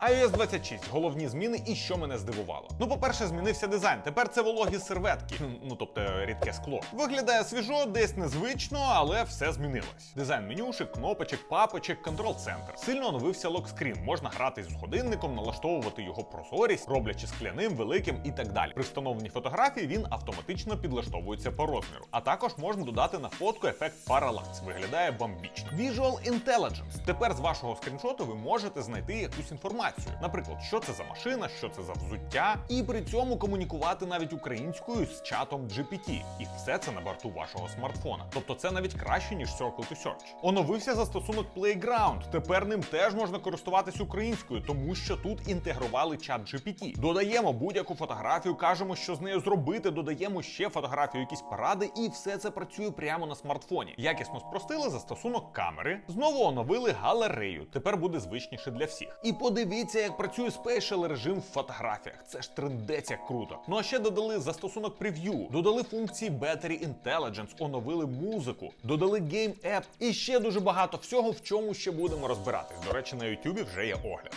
iOS 26 головні зміни і що мене здивувало. Ну, по-перше, змінився дизайн. Тепер це вологі серветки, ну тобто рідке скло. Виглядає свіжо, десь незвично, але все змінилось. Дизайн менюшек, кнопочок, папочок, контрол-центр. Сильно оновився локскрін. Можна грати з годинником, налаштовувати його прозорість, роблячи скляним, великим і так далі. При встановленні фотографії він автоматично підлаштовується по розміру. А також можна додати на фотку ефект Parallax. Виглядає бомбічно. Visual Intelligence. Тепер з вашого скріншоту ви можете знайти якусь інформацію. Наприклад, що це за машина, що це за взуття, і при цьому комунікувати навіть українською з чатом GPT. І все це на борту вашого смартфона. Тобто це навіть краще, ніж Circle to Search. Оновився застосунок Playground. Тепер ним теж можна користуватись українською, тому що тут інтегрували чат GPT. Додаємо будь-яку фотографію, кажемо, що з нею зробити, додаємо ще фотографію, якісь поради, і все це працює прямо на смартфоні. Якісно спростили застосунок камери. Знову оновили галерею. Тепер буде звичніше для всіх. І подивіться, як працює спейшл режим в фотографіях. Це ж трендець як круто. Ну а ще додали застосунок прев'ю, додали функції Battery Intelligence, оновили музику, додали Game App і ще дуже багато всього, в чому ще будемо розбиратись. До речі, на YouTube вже є огляд.